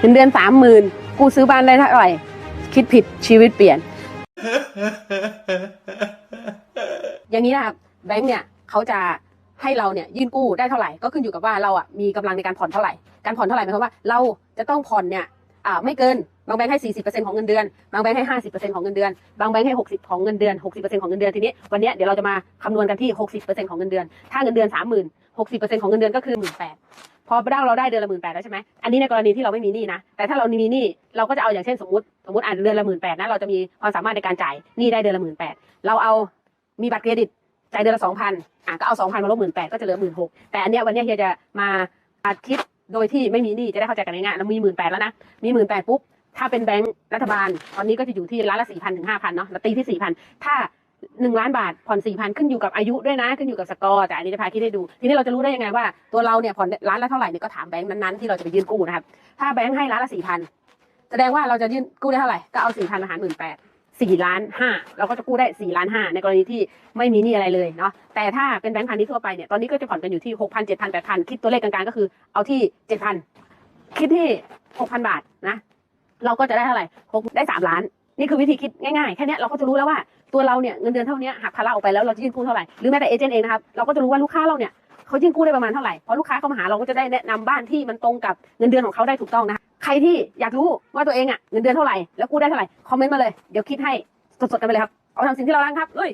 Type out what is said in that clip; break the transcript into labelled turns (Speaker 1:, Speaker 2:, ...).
Speaker 1: เงินเดือนสามหมื่นกูซื้อบ้านได้เท่าไหร่คิดผิดชีวิตเปลี่ยน อย่างนี้นะครับแบงค์เนี่ยเขาจะให้เราเนี่ยยื่นกู้ได้เท่าไหร่ก็ขึ้นอยู่กับว่าเราอะมีกำลังในการผ่อนเท่าไหร่การผ่อนเท่าไหร่หมายความว่าเราจะต้องผ่อนเนี่ยอ่าไม่เกินบางแบงค์ให้40%ของเงินเดือนบางแบงค์ให้50%ของเงินเดือนบางแบงค์ให้60ของเงินเดือน60%ของเงินเดือนทีนี้วันเนี้ยเดี๋ยวเราจะมาคำนวณกันที่60%ของเงินเดือน ถ้าเงินเดือน30,000 60%ของเงินเดือนก็คือ 18,000 พอได้เราได้เดือนละหมื่นแปดแล้วใช่ไหมอันนี้ในกรณีที่เราไม่มีหนี้นะ แต่ถ้าเรามีหนี้เราก็จะเอาอย่างเช่นสมมติ สมมติอ่านเดือนละหมื่นแปดนะ เราจะมีความสามารถในการจ่ายหนี้ได้เดือนละหมื่นแปดเราเอามีบัตรเครดิตจ่ายเดือนละสองพันอะก็เอาสองพันมาลบหมื่นแปดก็จะเหลือหมื่นหกแต่อันเนี้ยวันเนี้ยเฮียจะมาคิดโดยที่ไม่มีหนี้จะได้เข้าใจกันง่ายๆเรามีหมื่นแปดแล้วนะ มีหมื่นแปดปุ๊บ ถ้าเป็นแบงก์รัฐบาล ตอนนี้ก็จะอยู่ที่ล้านละสี่พันถึงห้าพันเนาะเราตีที่สี่พันถ้า หนึ่งล้านบาทผ่อนสี่พันขึ้นอยู่กับอายุด้วยนะขึ้นอยู่กับสกอร์แต่อันนี้จะพาคิดให้ดู ทีนี้เราจะรู้ได้ยังไงว่าตัวเราเนี่ยผ่อนล้านละเท่าไหร่เนี่ยก็ถามแบงก์นั้นๆที่เราจะไปยื่นกู้นะครับถ้าแบงก์ให้ล้านละสี่พันแสดงว่าเราจะยื่นกู้ได้เท่าไหร่ก็เอาสี่พันมาหารหมื่นแปดสี่ล้านห้าเราก็จะกู้ได้สี่ล้านห้าในกรณีที่ไม่มีหนี้อะไรเลยเนาะแต่ถ้าเป็นแบงก์พาณิชย์ทั่วไปเนี่ยตอนนี้ก็จะผ่อนกันอยู่ที่หกพันเจ็ดพันแปดพันคิดตัวเลขกลางๆก็คือเอาที่เจ็ดพันคิดที่หกพันบาทนะเราก็จะได้เท่าไหร่หกได้สามล้าน นี่คือวิธีคิดง่ายๆ แค่เนี้เราก็จะรู้แล้วว่า ตัวเราเนี่ยเงินเดือนเท่านี้หักภาระออกไปแล้วเราจะยื่นกู้เท่าไหร่หรือแม้แต่เอเจนต์เองนะครับเราก็จะรู้ว่าลูกค้าเราเนี่ยเขายื่นกู้ได้ประมาณเท่าไหร่พอลูกค้าเข้ามาหาเราก็จะได้แนะนำบ้านที่มันตรงกับเงินเดือนของเขาได้ถูกต้องนะคะใครที่อยากรู้ว่าตัวเองอะเงินเดือนเท่าไหร่แล้วกู้ได้เท่าไหร่คอมเมนต์มาเลยเดี๋ยวคิดให้สดๆกันไปเลยครับเอาทำสิ่งที่เรารักครับเฮ้ย